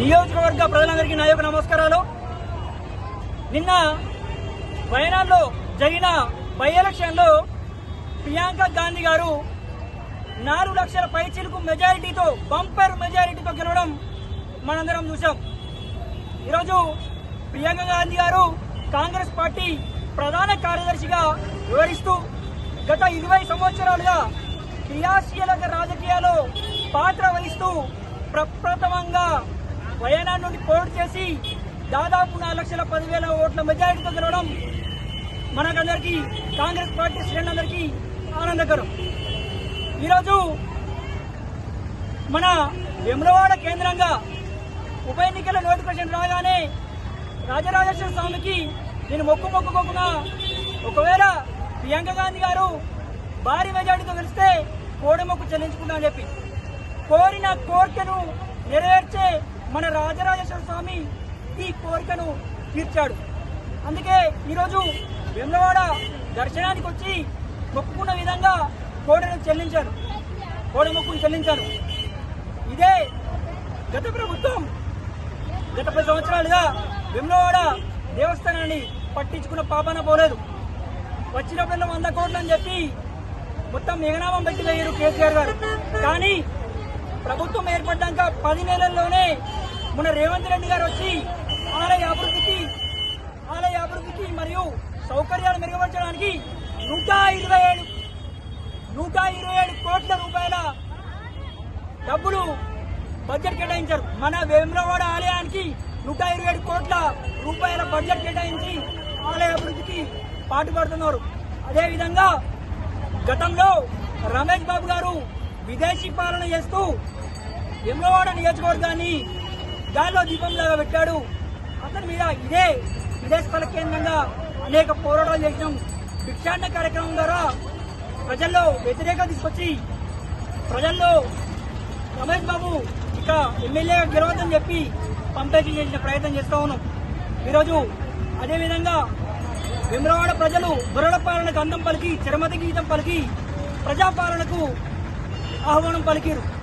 ప్రజలందరికీ నా యొక్క నమస్కారాలు. నిన్న వయనాడులో జరిగిన బై ఎలక్షన్లో ప్రియాంక గాంధీ గారు నాలుగు లక్షల పైచీలకు మెజారిటీతో బంపర్ మెజారిటీతో గెలవడం మనందరం చూసాం ఈరోజు ప్రియాంక గాంధీ గారు కాంగ్రెస్ పార్టీ ప్రధాన కార్యదర్శిగా వివరిస్తూ గత ఇరవై సంవత్సరాలుగా క్రియాశీలక రాజకీయాల్లో పాత్ర వహిస్తూ ప్రప్రథమంగా వయనాడ్ నుండి పోటీ చేసి దాదాపు నాలుగు లక్షల పదివేల ఓట్ల మెజారిటీతో గెలవడం మనకందరికీ కాంగ్రెస్ పార్టీ శ్రేణులందరికీ ఆనందకరం. ఈరోజు మన వెమ్రవాడ కేంద్రంగా ఉప ఎన్నికల నోటిఫికేషన్ రాగానే రాజరాజేశ్వర స్వామికి నేను మొక్కు మొక్కుకోకుండా ఒకవేళ ప్రియాంక గాంధీ గారు భారీ మెజార్టీతో గెలిస్తే కోడి మొక్కు చెల్లించుకుంటా అని చెప్పి కోరిన కోరికను నెరవేర్చే మన రాజరాజేశ్వర స్వామి ఈ కోరికను తీర్చాడు. అందుకే ఈరోజు వెమ్లవాడ దర్శనానికి వచ్చి మొక్కుకున్న విధంగా కోడను చెల్లించారు. కోడి మొక్కును చెల్లించారు. ఇదే గత ప్రభుత్వం గత పది సంవత్సరాలుగా వెమ్లవాడ దేవస్థానాన్ని పట్టించుకున్న పాపన పోలేదు. వచ్చినప్పుడల్లా వంద కోట్లు అని చెప్పి మొత్తం నిగనామం పెట్టి వేయరు కేసీఆర్ గారు. కానీ ప్రభుత్వం ఏర్పడ్డాక పది నెలల్లోనే మన రేవంత్ రెడ్డి గారు వచ్చి ఆలయ అభివృద్ధికి ఆలయ అభివృద్ధికి మరియు సౌకర్యాలు మెరుగుపరచడానికి నూట ఇరవై ఏడు నూట ఇరవై ఏడు కోట్ల రూపాయల డబ్బులు బడ్జెట్ కేటాయించారు. మన వేములవాడ ఆలయానికి నూట ఇరవై ఏడు కోట్ల రూపాయల బడ్జెట్ కేటాయించి ఆలయ అభివృద్ధికి పాటుపడుతున్నారు. అదేవిధంగా గతంలో రమేష్ బాబు గారు విదేశీ పాలన చేస్తూ వేములవాడ నియోజకవర్గాన్ని గాల్లో దీపంలాగా పెట్టాడు. అతని మీద ఇదే ఇదే స్థల కేంద్రంగా అనేక పోరాటాలు చేసినాం. భిక్షాన్న కార్యక్రమం ద్వారా ప్రజల్లో వ్యతిరేకత తీసుకొచ్చి ప్రజల్లో రమేష్ బాబు ఇక ఎమ్మెల్యేగా గెలవద్దని చెప్పి పంపేసి చేసిన ప్రయత్నం చేస్తా ఉన్నాం. ఈరోజు అదేవిధంగా విమరవాడ ప్రజలు దొరల పాలనకు అందం పలికి చరమతి గీతం పలికి ప్రజాపాలనకు ఆహ్వానం పలికిరు.